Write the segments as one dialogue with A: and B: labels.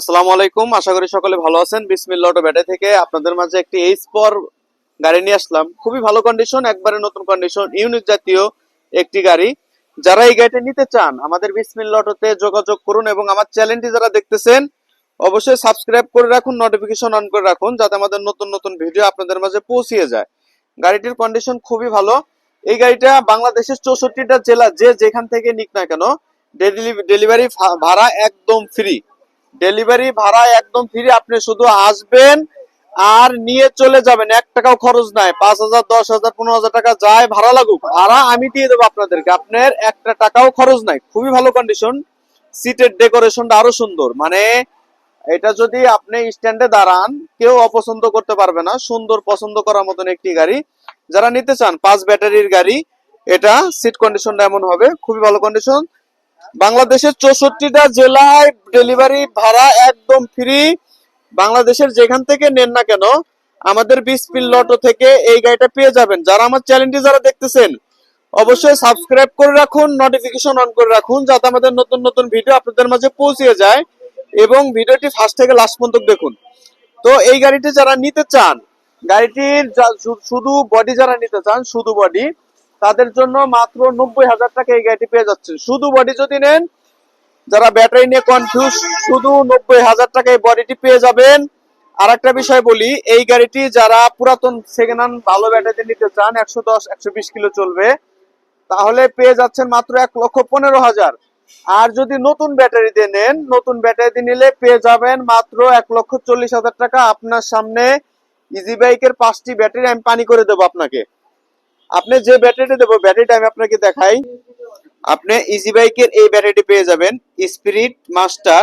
A: আসসালামু আলাইকুম। আশা করি সকলে ভালো আছেন। বিসমিল্লা অটো ব্যাটে থেকে আপনাদের মাঝে একটি এইচ পর গাড়ি নিয়ে আসলাম। খুবই ভালো কন্ডিশন একবারে নতুন কন্ডিশন ইউনিক জাতীয় একটি গাড়ি। যারা এই গাড়িটা নিতে চান, আমাদের বিসমিল্লা অটোতে যোগাযোগ করুন এবং আমার চ্যানেলটি যারা দেখতেছেন, অবশ্যই সাবস্ক্রাইব করে রাখুন নোটিফিকেশন অন করে রাখুন, যাতে আমাদের নতুন নতুন ভিডিও আপনাদের মাঝে পৌঁছিয়ে যায়। গাড়িটির কন্ডিশন খুবই ভালো। এই গাড়িটা বাংলাদেশের চৌষট্টিটা জেলা যে যেখান থেকে নিক না কেন ডেলিভারি ভাড়া একদম ফ্রি ডেলিভারি ভাড়া একদম ফ্রি আপনি শুধু আসবেন আর নিয়ে চলে যাবেন। এক টাকাও খরচ নাই। পাঁচ হাজার, দশ হাজার, পনেরো হাজার টাকা যায় ভাড়া লাগুক। ভাড়া আমি দিয়ে দেবো আপনাদেরকে। আপনার একটা টাকাও খরচ নাই। খুবই ভালো কন্ডিশন সিটের ডেকোরেশনটা আরও সুন্দর। মানে এটা যদি আপনি স্ট্যান্ডে দাঁড়ান, কেউ অপছন্দ করতে পারবে না। সুন্দর পছন্দ করার মতন একটি গাড়ি। যারা নিতে চান, পাঁচ ব্যাটারির গাড়ি, এটা সিট কন্ডিশনটা এমন হবে। খুবই ভালো কন্ডিশন বাংলাদেশের চৌষট্টিটা জেলায় ডেলিভারি ভাড়া একদম ফ্রি বাংলাদেশের যেখান থেকে নেন না কেন, আমাদের বিসপিল লটো থেকে এই গাড়িটা পেয়ে যাবেন। যারা আমার চ্যানেলটি যারা দেখতেছেন, অবশ্যই সাবস্ক্রাইব করে রাখুন নোটিফিকেশন অন করে রাখুন, যাতে আমাদের নতুন নতুন ভিডিও আপনাদের মাঝে পৌঁছে যায় এবং ভিডিওটি ফার্স্ট থেকে লাস্ট পর্যন্ত দেখুন। তো এই গাড়িটি যারা নিতে চান, গাড়িটির শুধু বডি যারা নিতে চান, শুধু বডি তাদের জন্য মাত্র নব্বই হাজার টাকা এই গাড়িটি পেয়ে যাচ্ছেন। শুধু বডি যদি নেন, যারা ব্যাটারি নিয়ে কনফিউজ শুধু নব্বই হাজার টাকা এই বডিটি পেয়ে যাবেন। আর একটা বিষয় বলি, এই গাড়িটি যারা পুরাতন সেকেন্ড হ্যান্ড ভালো ব্যাটারি নিতে চান, একশো দশ, একশো বিশ কিলো চলবে, তাহলে পেয়ে যাচ্ছেন মাত্র এক লক্ষ পনেরো হাজার। আর যদি নতুন ব্যাটারি দিয়ে নেন, নতুন ব্যাটারি দিয়ে নিলে পেয়ে যাবেন মাত্র এক লক্ষ চল্লিশ হাজার টাকা। আপনার সামনে ইজি বাইকের পাঁচটি ব্যাটারি আমি পানি করে দেবো আপনাকে। আপনি যে ব্যাটারিটা দেবো, ব্যাটারিটা আমি আপনাকে দেখাই। আপনি ইজি বাইকের এই ব্যাটারিটি পেয়ে যাবেন স্পিরিট মাস্টার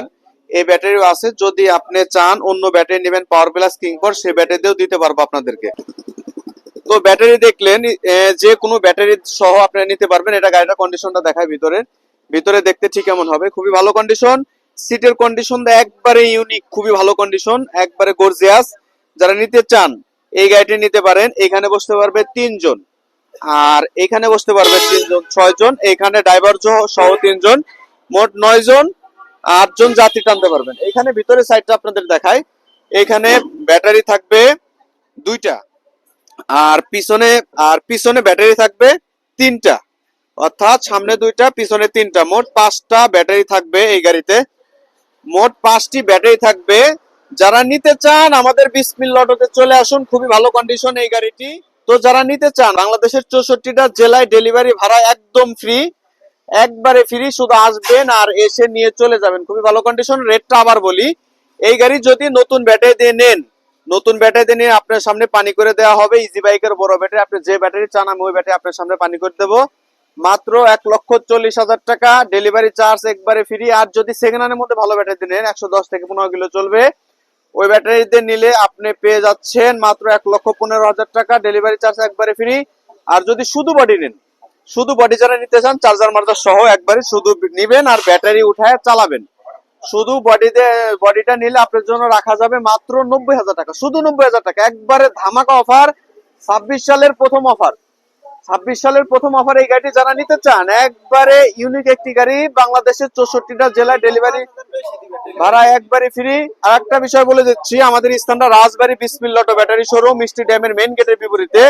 A: এই ব্যাটারিও আছে, যদি আপনি চান অন্য ব্যাটারি নেবেন পাওয়ার প্লাস কিংফর সেই ব্যাটারি দিয়েও দিতে পারব আপনাদেরকে। তো ব্যাটারি দেখলেন যে কোনো ব্যাটারি সহ আপনি নিতে পারবেন, এটা গাড়িটা কন্ডিশনটা দেখায় ভিতরে ভিতরে দেখতে ঠিক কেমন হবে, খুবই ভালো কন্ডিশন সিটের কন্ডিশন একবারে ইউনিক খুবই ভালো কন্ডিশন একবারে গর্জিয়াস যারা নিতে চান, এই গাড়িটি নিতে পারেন, এখানে বসতে পারবে তিনজন। আর এখানে বসতে পারবে তিনজন ছয় জন এখানে ড্রাইভার সহ তিনজন, মোট নয় জন আটজন যাত্রী টানতে পারবেন। এখানে ভিতরে সাইডটা আপনাদের দেখায় এখানে ব্যাটারি থাকবে দুইটা, আর পিছনে আর পিছনে ব্যাটারি থাকবে তিনটা। অর্থাৎ সামনে দুইটা, পিছনে তিনটা। মোট পাঁচটা ব্যাটারি থাকবে এই গাড়িতে। মোট পাঁচটি ব্যাটারি থাকবে। যারা নিতে চান, আমাদের বিসমিল লটোতে চলে আসুন। খুবই ভালো কন্ডিশন এই গাড়িটি। তো যারা নিতে চান, বাংলাদেশের চৌষট্টিটা জেলায় ডেলিভারি ভাড়া একদম ফ্রি একবারে ফ্রি শুধু আসবেন আর এসে নিয়ে চলে যাবেন। খুবই ভালো কন্ডিশন রেটটা আবার বলি। এই গাড়ি যদি নতুন ব্যাটারি দিয়ে নেন, নতুন ব্যাটারি দিয়ে নিয়ে আপনার সামনে পানি করে দেওয়া হবে। ইজি বাইকের বড় ব্যাটারি আপনি যে ব্যাটারি চান, আমি ওই ব্যাটারি আপনার সামনে পানি করে দেবো। মাত্র এক লক্ষ চল্লিশ হাজার টাকা। ডেলিভারি চার্জ একবারে ফ্রি আর যদি সেকেন্ড হ্যান্ডের মধ্যে ভালো ব্যাটারি দিয়ে নেন, একশো দশ থেকে পনেরো কিলো চলবে। ওই ব্যাটারিতে নিলে আপনি পেয়ে যাচ্ছেন মাত্র এক লক্ষ পনেরো হাজার টাকা। ডেলিভারি চার্জ একবারে ফ্রি আর যদি শুধু বডি নেন, শুধু বডি যারা নিতে চান চার্জার মার্জার সহ একবারে শুধু নিবেন আর ব্যাটারি উঠায় চালাবেন। শুধু বডিতে বডিটা নিলে আপনার জন্য রাখা যাবে মাত্র নব্বই হাজার টাকা। শুধু নব্বই হাজার টাকা। একবারে ধামাকা অফার ছাব্বিশ সালের প্রথম অফার ছাব্বিশ সালের প্রথম অফার এই গাড়িটি যারা নিতে চান, একবারে ইউনিক একটি গাড়ি বাংলাদেশের চৌষট্টিটা জেলায় ডেলিভারি ভাড়া একবারে ফ্রি আর একটা বিষয় বলে দিচ্ছি, আমাদের স্থানটা রাজবাড়ি বিসমিল্লটো ব্যাটারি শোরুম মিষ্টি ড্যামের মেন গেটের বিপরীতে,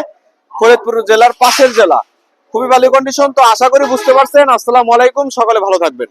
A: ফরিদপুর জেলার পাশের জেলা। খুবই ভালো কন্ডিশন তো আশা করি বুঝতে পারছেন। আসসালামু আলাইকুম, সকলে ভালো থাকবেন।